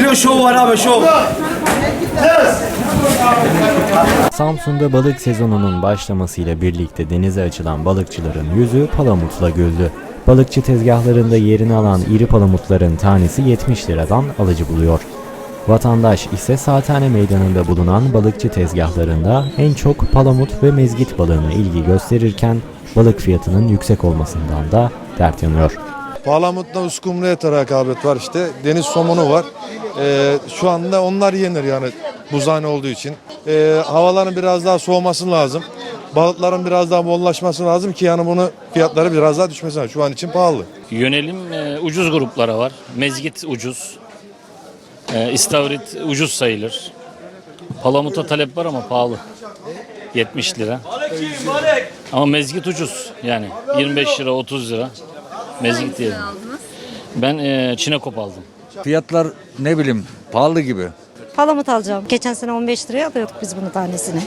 Bir de şov var abi şov. Samsun'da balık sezonunun başlamasıyla birlikte denize açılan balıkçıların yüzü palamutla güldü. Balıkçı tezgahlarında yerini alan iri palamutların tanesi 70 liradan alıcı buluyor. Vatandaş ise Saathane Meydanı'nda bulunan balıkçı tezgahlarında en çok palamut ve mezgit balığına ilgi gösterirken balık fiyatının yüksek olmasından da dert yanıyor. Palamut'la uskumruya rekabet var işte. Deniz somonu var. Ee, şu anda onlar yenir yani buzhane olduğu için. Ee, havaların biraz daha soğuması lazım. Balıkların biraz daha bollaşması lazım ki yani bunu fiyatları biraz daha düşmesi lazım. Şu an için pahalı. Yönelim e, ucuz gruplara var. Mezgit ucuz. E, İstavrit ucuz sayılır. Palamut'a talep var ama pahalı. 70 lira. Ama mezgit ucuz yani 25 lira 30 lira. Mezgit diyelim. Ben e, Çinekop aldım. Fiyatlar ne bileyim pahalı gibi. Palamut alacağım. Geçen sene 15 liraya alıyorduk biz bunu tanesini.